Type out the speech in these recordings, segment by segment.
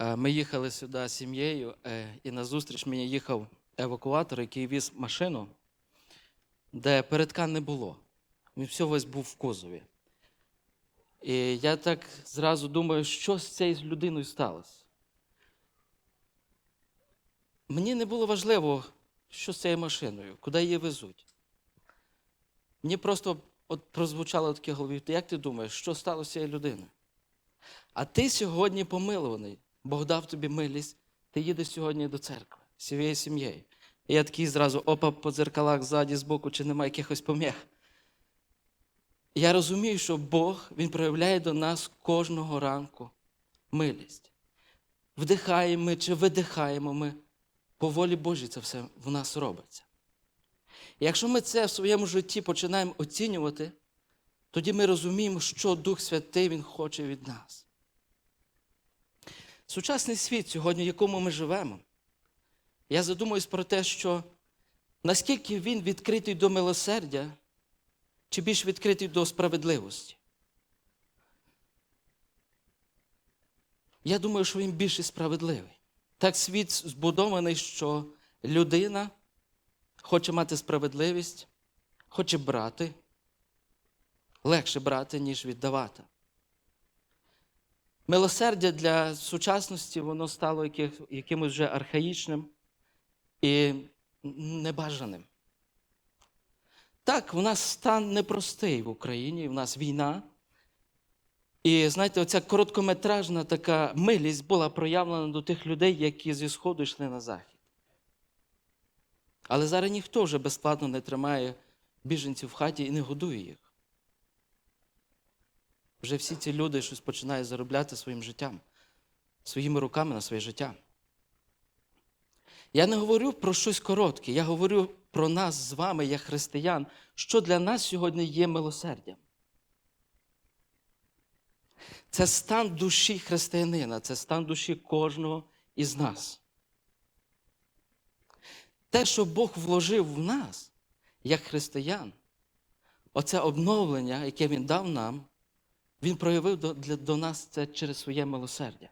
Е, Ми їхали сюди з сім'єю, е, і назустріч мені їхав евакуатор, який віз машину, де передка не було. Він все весь був в кузові. І я так зразу думаю, що з цією людиною сталося. Мені не було важливо, що з цією машиною, куди її везуть. Мені просто от прозвучало таке голові, як ти думаєш, що сталося з цією людиною? А ти сьогодні помилуваний, Бог дав тобі милість, ти їдеш сьогодні до церкви з своєю сім'єю. І я такий зразу опа по дзеркалах ззаді, збоку, чи немає якихось пом'ях. І Я розумію, що Бог Він проявляє до нас кожного ранку милість. Вдихаємо ми чи видихаємо ми, по волі Божій це все в нас робиться. Якщо ми це в своєму житті починаємо оцінювати, тоді ми розуміємо, що Дух Святий Він хоче від нас. Сучасний світ, сьогодні, в якому ми живемо, я задумуюсь про те, що наскільки він відкритий до милосердя, чи більш відкритий до справедливості. Я думаю, що він більше справедливий. Так світ збудований, що людина хоче мати справедливість, хоче брати, легше брати, ніж віддавати. Милосердя для сучасності воно стало якимось вже архаїчним і небажаним. Так, у нас стан непростий в Україні, в нас війна. І знаєте, оця короткометражна така милість була проявлена до тих людей, які зі Сходу йшли на захід. Але зараз ніхто вже безплатно не тримає біженців в хаті і не годує їх. Вже всі ці люди щось починають заробляти своїм життям, своїми руками на своє життя. Я не говорю про щось коротке, я говорю про нас з вами, як християн, що для нас сьогодні є милосердям. Це стан душі християнина, це стан душі кожного із нас. Те, що Бог вложив в нас, як християн, оце обновлення, яке Він дав нам, Він проявив до, для, до нас це через своє милосердя.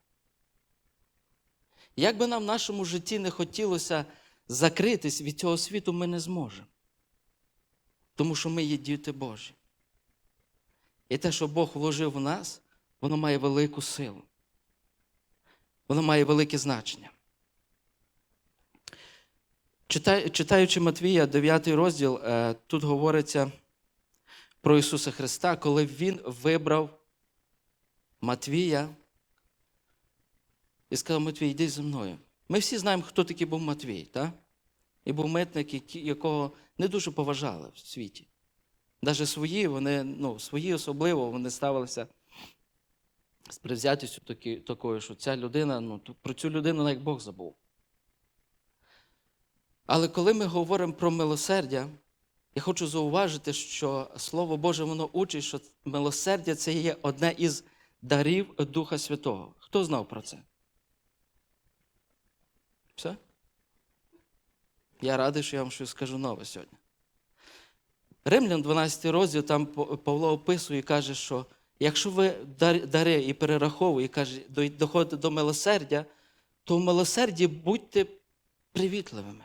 Як би нам в нашому житті не хотілося закритись від цього світу, ми не зможемо. Тому що ми є діти Божі. І те, що Бог вложив в нас, воно має велику силу. Воно має велике значення. Читаючи Матвія, 9 розділ, е, тут говориться про Ісуса Христа, коли Він вибрав Матвія і сказав, Матвій, йди зі мною. Ми всі знаємо, хто такий був Матвій, так? І був митник, якого не дуже поважали в світі. Навіть свої, вони, ну, свої особливо, вони ставилися з привзятістю такі, такою, що ця людина, ну, про цю людину як Бог забув. Але коли ми говоримо про милосердя, я хочу зауважити, що Слово Боже воно учить, що милосердя це є одне із дарів Духа Святого. Хто знав про це? Все? Я радий, що я вам щось скажу нове сьогодні. Римлян, 12 розділ, там Павло описує і каже, що якщо ви дар- дари і перераховує, і каже, до- доходите до милосердя, то в милосерді будьте привітливими.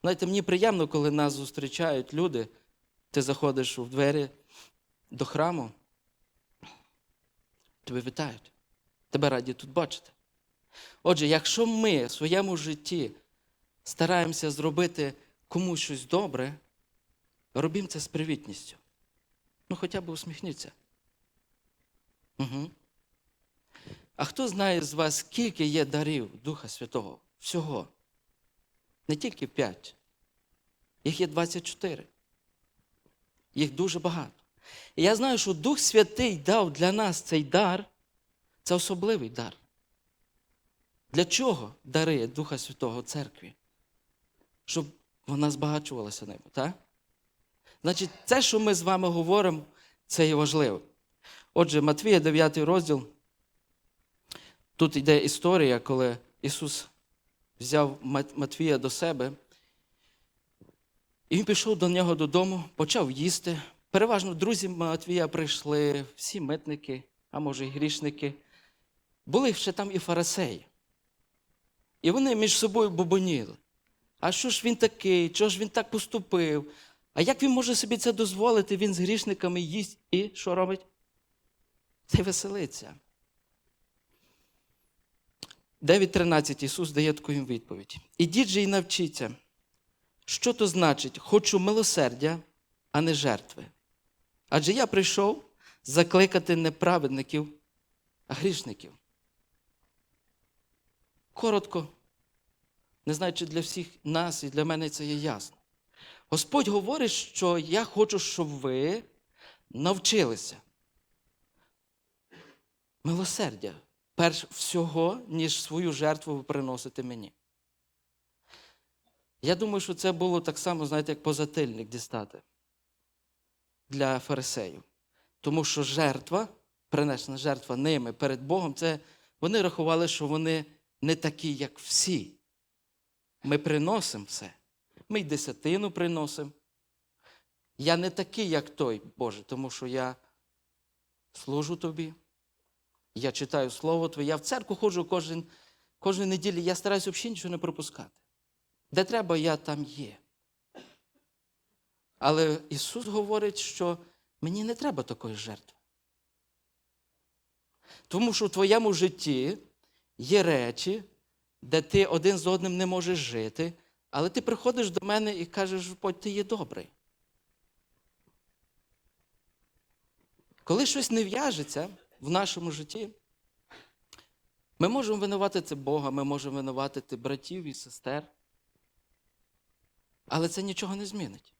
Знаєте, мені приємно, коли нас зустрічають люди, ти заходиш в двері до храму, тебе вітають, тебе раді тут бачити. Отже, якщо ми в своєму житті стараємося зробити комусь щось добре, робімо це з привітністю. Ну, хоча б усміхніться. Угу. А хто знає з вас, скільки є дарів Духа Святого? Всього? Не тільки п'ять. Їх є 24. Їх дуже багато. І я знаю, що Дух Святий дав для нас цей дар, це особливий дар. Для чого дари Духа Святого церкві? Щоб вона збагачувалася ним, так? Значить, це, що ми з вами говоримо, це є важливо. Отже, Матвія, 9 розділ. Тут йде історія, коли Ісус взяв Матвія до себе, і він пішов до нього додому, почав їсти. Переважно друзі Матвія прийшли, всі митники, а може й грішники. були ще там і фарисеї. І вони між собою бубоніли. А що ж він такий? Чого ж він так поступив? А як він може собі це дозволити? Він з грішниками їсть і що робить? Й веселиться. 9.13 Ісус дає таку їм відповідь. Ідіть же і навчіться, що то значить, хочу милосердя, а не жертви. Адже я прийшов закликати не праведників, а грішників. Коротко, не знаю, чи для всіх нас і для мене це є ясно. Господь говорить, що я хочу, щоб ви навчилися. Милосердя перш всього, ніж свою жертву ви приносите мені. Я думаю, що це було так само, знаєте, як позатильник дістати для фарисеїв. Тому що жертва, принесена жертва ними перед Богом, це вони рахували, що вони не такі, як всі. Ми приносимо все. Ми й десятину приносимо. Я не такий, як той, Боже, тому що я служу тобі. Я читаю Слово Твоє, я в церкву ходжу кожен, кожну неділю, я стараюся взагалі нічого не пропускати. Де треба, я там є. Але Ісус говорить, що мені не треба такої жертви. Тому що в твоєму житті є речі, де ти один з одним не можеш жити, але ти приходиш до мене і кажеш, Господь, ти є добрий. Коли щось не в'яжеться в нашому житті, ми можемо винуватити Бога, ми можемо винуватити братів і сестер, але це нічого не змінить.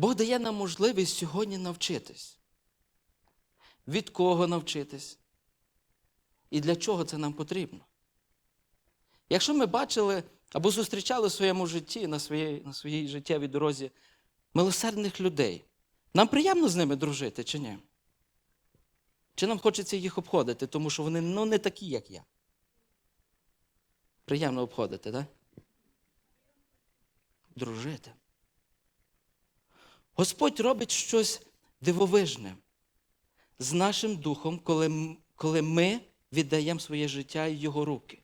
Бог дає нам можливість сьогодні навчитись. Від кого навчитись? І для чого це нам потрібно? Якщо ми бачили або зустрічали в своєму житті, на своїй, на своїй життєвій дорозі милосердних людей, нам приємно з ними дружити чи ні? Чи нам хочеться їх обходити, тому що вони ну, не такі, як я? Приємно обходити, так? Да? Дружити. Господь робить щось дивовижне з нашим духом, коли, коли ми віддаємо своє життя і Його руки.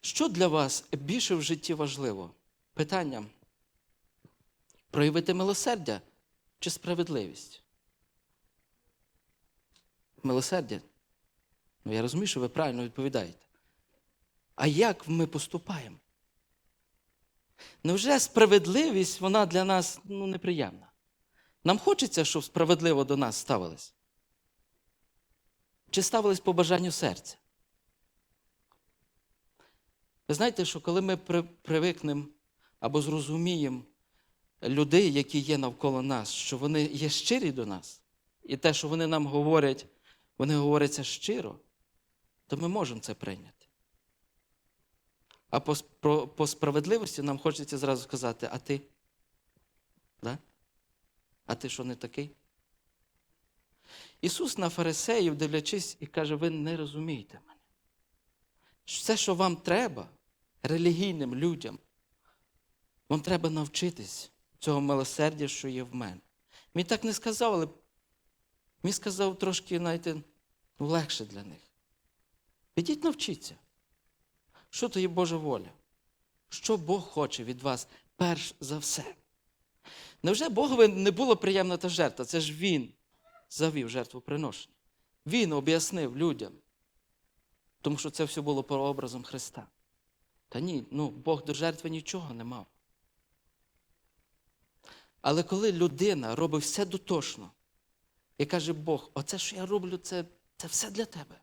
Що для вас більше в житті важливо? Питання. Проявити милосердя чи справедливість? Милосердя? Ну, я розумію, що ви правильно відповідаєте. А як ми поступаємо? Невже справедливість вона для нас ну, неприємна? Нам хочеться, щоб справедливо до нас ставились? Чи ставились по бажанню серця? Ви знаєте, що коли ми при- привикнемо або зрозуміємо людей, які є навколо нас, що вони є щирі до нас, і те, що вони нам говорять, вони говорять це щиро, то ми можемо це прийняти. А по, про- по справедливості нам хочеться зразу сказати, а ти? Да? А ти що не такий? Ісус на фарисеїв, дивлячись, і каже, ви не розумієте мене. Все, що вам треба, релігійним людям, вам треба навчитись цього милосердя, що є в мене. Мені так не сказав, але мені сказав трошки, знаєте, легше для них. Ідіть навчіться. Що то є Божа воля? Що Бог хоче від вас перш за все? Невже Богові не було приємна та жертва? Це ж Він завів жертвоприношення. Він об'яснив людям. Тому що це все було прообразом Христа. Та ні, ну, Бог до жертви нічого не мав. Але коли людина робить все дотошно і каже Бог, оце, що я роблю, це, це все для тебе.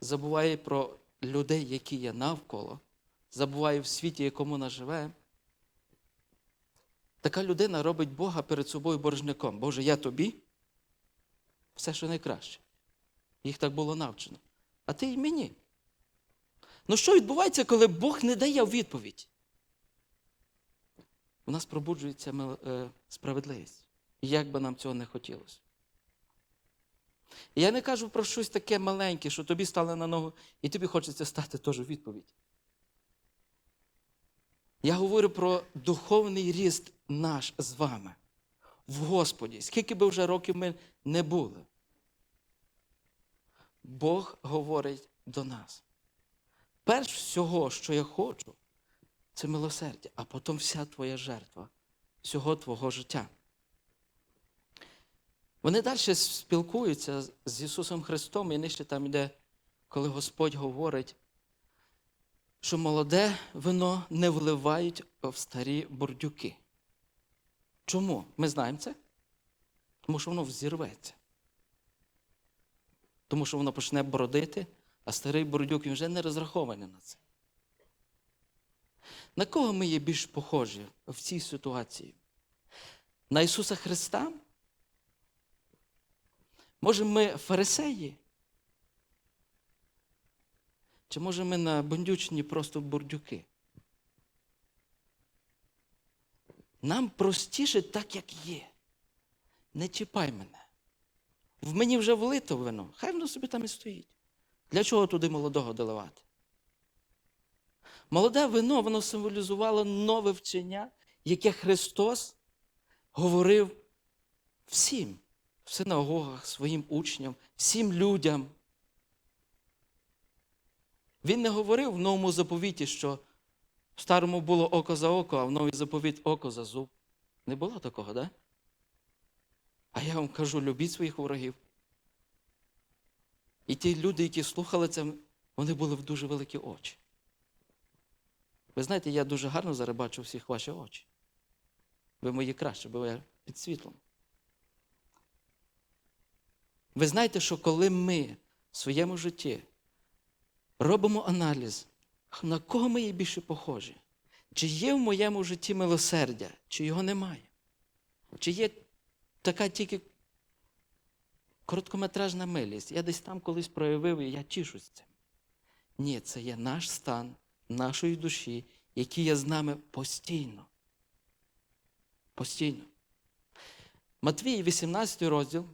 Забуває про людей, які є навколо, забуває в світі, якому вона живе. Така людина робить Бога перед собою боржником. Боже, я тобі все, що найкраще. Їх так було навчено. А ти і мені. Ну що відбувається, коли Бог не дає відповідь? У нас пробуджується е, справедливість. Як би нам цього не хотілося. І я не кажу про щось таке маленьке, що тобі стали на ногу, і тобі хочеться стати теж у відповідь. Я говорю про духовний ріст наш з вами. в Господі, скільки би вже років ми не були. Бог говорить до нас. Перш всього, що я хочу, це милосердя, а потім вся твоя жертва, всього твого життя. Вони далі спілкуються з Ісусом Христом, і нижче там йде, коли Господь говорить, що молоде вино не вливають в старі бурдюки. Чому? Ми знаємо це? Тому що воно взірветься. Тому що воно почне бродити, а старий бурдюк він вже не розрахований на це. На кого ми є більш похожі в цій ситуації? На Ісуса Христа? Може, ми фарисеї? Чи може ми на бандючні просто бурдюки? Нам простіше так, як є. Не чіпай мене. В мені вже влито вино, хай воно собі там і стоїть. Для чого туди молодого доливати? Молоде вино, воно символізувало нове вчення, яке Христос говорив всім в синагогах, своїм учням, всім людям. Він не говорив в новому заповіті, що в старому було око за око, а в новий заповіт око за зуб. Не було такого, да? А я вам кажу, любіть своїх ворогів. І ті люди, які слухали це, вони були в дуже великі очі. Ви знаєте, я дуже гарно зараз бачу всіх ваші очі. Ви мої краще, бо я під світлом. Ви знаєте, що коли ми в своєму житті робимо аналіз, на кого ми є більше похожі? Чи є в моєму житті милосердя, чи його немає? Чи є така тільки короткометражна милість? Я десь там колись проявив і я тішусь цим. Ні, це є наш стан, нашої душі, який є з нами постійно. Постійно. Матвій, 18 розділ,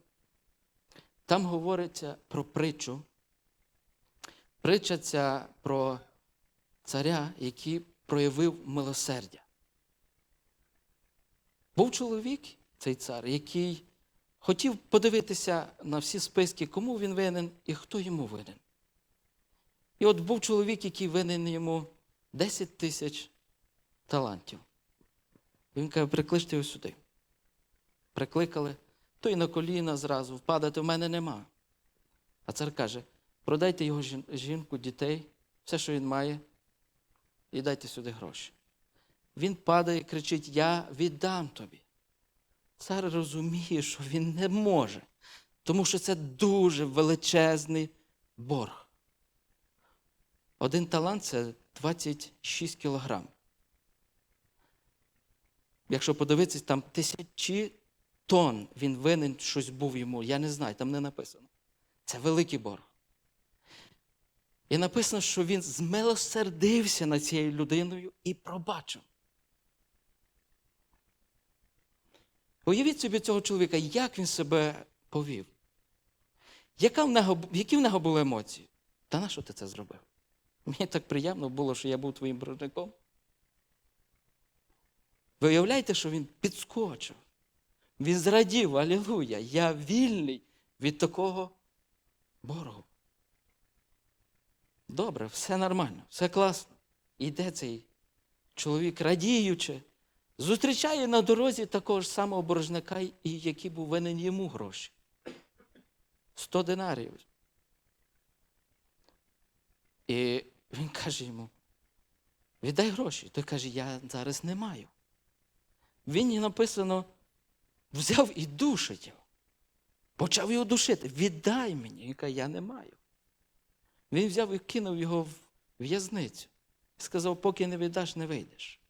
там говориться про притчу. Притча ця про царя, який проявив милосердя. Був чоловік, цей цар, який хотів подивитися на всі списки, кому він винен і хто йому винен. І от був чоловік, який винен йому 10 тисяч талантів. Він каже, прикличте його сюди. Прикликали, той на коліна зразу, впадати в мене нема. А цар каже: продайте його жінку, дітей, все, що він має, і дайте сюди гроші. Він падає кричить: Я віддам тобі. Цар розуміє, що він не може, тому що це дуже величезний борг. Один талант це 26 кілограм. Якщо подивитись, там тисячі тонн він винен щось був йому. Я не знаю, там не написано. Це великий борг. І написано, що він змилосердився над цією людиною і пробачив. Уявіть собі цього чоловіка, як він себе повів. Яка в нього, Які в нього були емоції? Та на що ти це зробив? Мені так приємно було, що я був твоїм боржником. Ви уявляєте, що він підскочив. Він зрадів, алілуя, я вільний від такого боргу. Добре, все нормально, все класно. Іде цей чоловік, радіючи, зустрічає на дорозі такого ж самого боржника, і який був винен йому гроші. Сто динарів. І він каже йому: віддай гроші. Той каже, я зараз не маю. Він написано, взяв і душить його. Почав його душити. Віддай мені. Каже, я не маю. Він взяв і кинув його в в'язницю. І сказав, поки не віддаш, не вийдеш,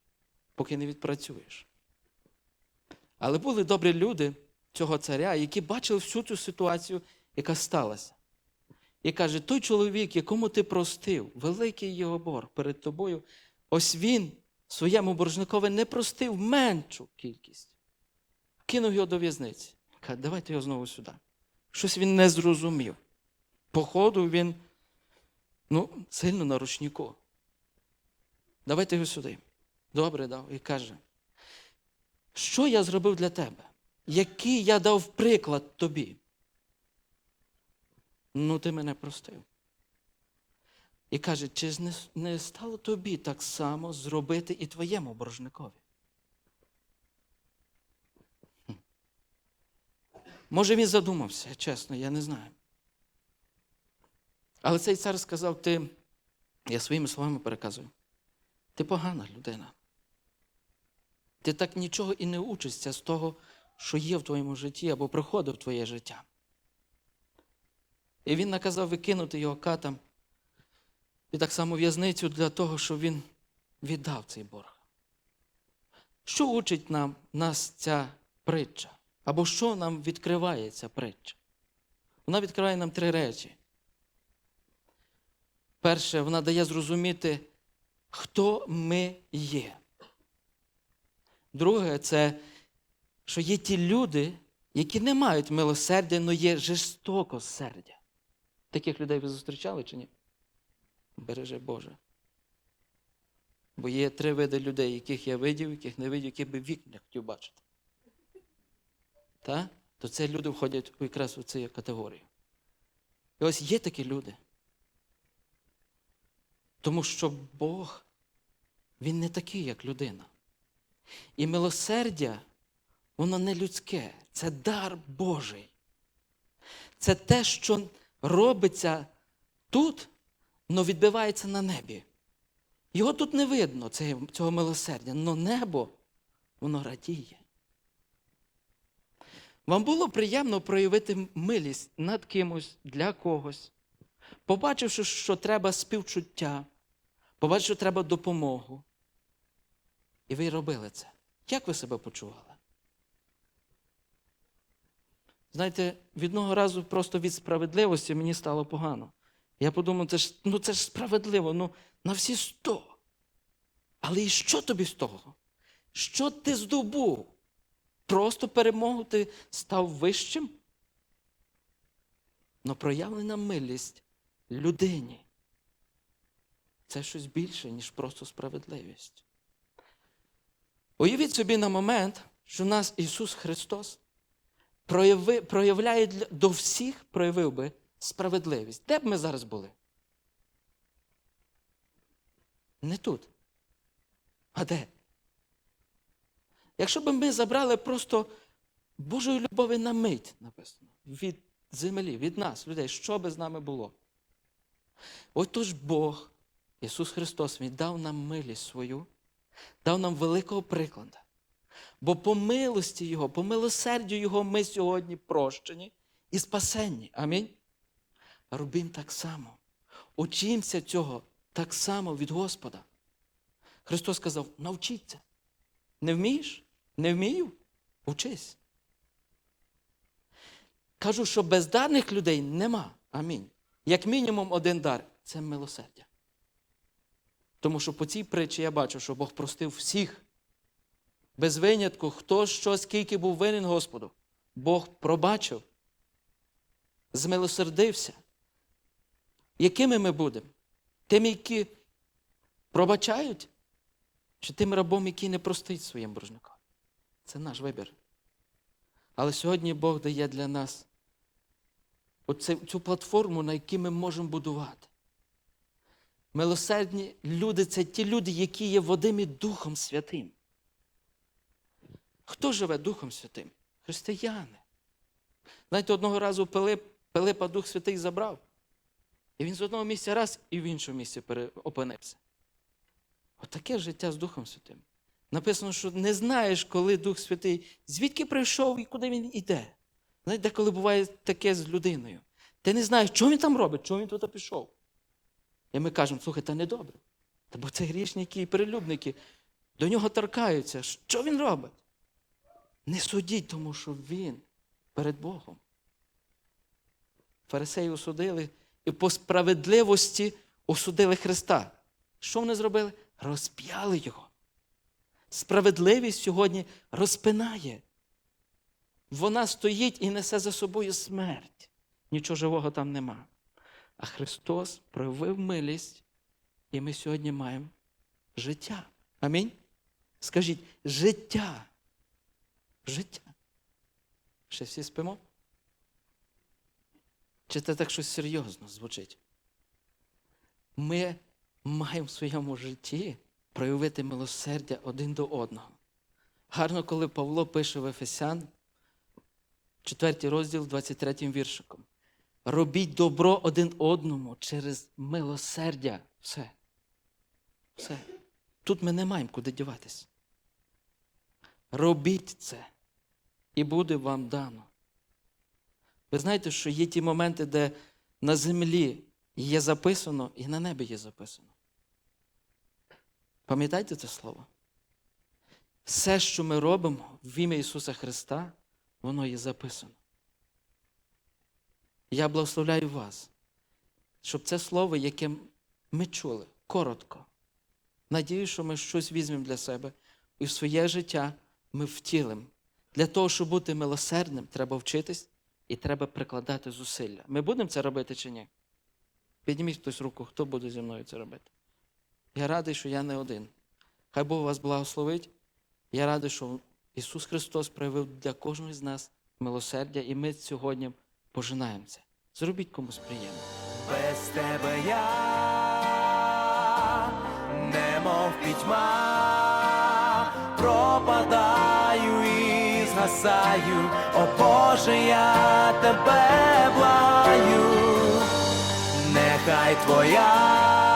поки не відпрацюєш. Але були добрі люди цього царя, які бачили всю цю ситуацію, яка сталася. І каже, той чоловік, якому ти простив, великий його борг перед тобою, ось він своєму боржникові не простив меншу кількість. Кинув його до в'язниці. Каже, давайте його знову сюди. Щось він не зрозумів. Походу, він ну, сильно на ручнику. Давайте його сюди. Добре дав. І каже, що я зробив для тебе? який я дав приклад тобі. Ну, ти мене простив. І каже, чи не, стало тобі так само зробити і твоєму боржникові? Може, він задумався, чесно, я не знаю. Але цей цар сказав: ти, я своїми словами переказую, ти погана людина. Ти так нічого і не учишся з того, що є в твоєму житті або приходить в твоє життя. І він наказав викинути його катам і так само в'язницю для того, щоб він віддав цей борг. Що учить нам нас ця притча? Або що нам відкриває ця притча? Вона відкриває нам три речі. Перше, вона дає зрозуміти, хто ми є. Друге, це що є ті люди, які не мають милосердя, але є жорстокосердя. Таких людей ви зустрічали чи ні? Береже Боже. Бо є три види людей, яких я видів, яких не видів, яких би вік не хотів бачити. Та? То це люди входять якраз у цю категорію. І ось є такі люди. Тому що Бог, Він не такий, як людина. І милосердя, воно не людське, це дар Божий. Це те, що робиться тут, але відбивається на небі. Його тут не видно, цього милосердя, але небо, воно радіє. Вам було приємно проявити милість над кимось для когось, побачивши, що треба співчуття, побачивши, що треба допомогу. І ви робили це. Як ви себе почували? Знаєте, від одного разу просто від справедливості мені стало погано. Я подумав, це ж, ну це ж справедливо, ну на всі сто. Але і що тобі з того? Що ти здобув? Просто перемогу ти став вищим? Но проявлена милість людині. Це щось більше, ніж просто справедливість. Уявіть собі на момент, що нас Ісус Христос прояви, проявляє до всіх, проявив би справедливість. Де б ми зараз були? Не тут. А де? Якщо б ми забрали просто Божої любові на мить, написано, від землі, від нас, людей, що би з нами було? Отож Бог, Ісус Христос, Він дав нам милість свою, дав нам великого прикладу. Бо по милості Його, по милосердю Його ми сьогодні прощені і спасенні. Амінь. Робимо так само. Учимося цього так само від Господа. Христос сказав: навчіться. Не вмієш? Не вмію? Учись. Кажу, що бездарних людей нема. Амінь. Як мінімум один дар це милосердя. Тому що по цій притчі я бачу, що Бог простив всіх. Без винятку, хто що, скільки був винен Господу. Бог пробачив, змилосердився. Якими ми будемо? Тим, які пробачають, чи тим рабом, який не простить своїм боржникам? Це наш вибір. Але сьогодні Бог дає для нас оце, цю платформу, на якій ми можемо будувати. Милосердні люди це ті люди, які є водимі Духом Святим. Хто живе Духом Святим? Християни. Знаєте, одного разу Пилип, Пилипа Дух Святий забрав. І він з одного місця раз і в іншому місці опинився. Отаке життя з Духом Святим. Написано, що не знаєш, коли Дух Святий, звідки прийшов і куди він йде. Знаєте, деколи буває таке з людиною. Ти не знаєш, що він там робить, чого він туди пішов. І ми кажемо, слухай, та не добре. Та бо це грішники і перелюбники до нього торкаються. Що він робить? Не судіть, тому що він перед Богом. Фарисеї осудили і по справедливості осудили Христа. Що вони зробили? Розп'яли його. Справедливість сьогодні розпинає. Вона стоїть і несе за собою смерть. Нічого живого там нема. А Христос проявив милість, і ми сьогодні маємо життя. Амінь. Скажіть, життя. Життя. Ще всі спимо? Чи це так щось серйозно звучить? Ми маємо в своєму житті проявити милосердя один до одного. Гарно, коли Павло пише в Ефесян, 4 розділ, 23 віршиком. Робіть добро один одному через милосердя. Все. Все. Тут ми не маємо куди діватися. Робіть це, і буде вам дано. Ви знаєте, що є ті моменти, де на землі є записано, і на небі є записано. Пам'ятаєте це слово? Все, що ми робимо в ім'я Ісуса Христа, воно є записано. Я благословляю вас, щоб це слово, яке ми чули, коротко. Надію, що ми щось візьмемо для себе і в своє життя ми втілимо. Для того, щоб бути милосердним, треба вчитись і треба прикладати зусилля. Ми будемо це робити чи ні? Підніміть хтось руку, хто буде зі мною це робити. Я радий, що я не один. Хай Бог вас благословить. Я радий, що Ісус Христос проявив для кожного з нас милосердя, і ми сьогодні пожинаємося. Зробіть комусь приємно. Без тебе я немов пітьма, пропадаю і згасаю, о Боже, я тебе благаю, нехай твоя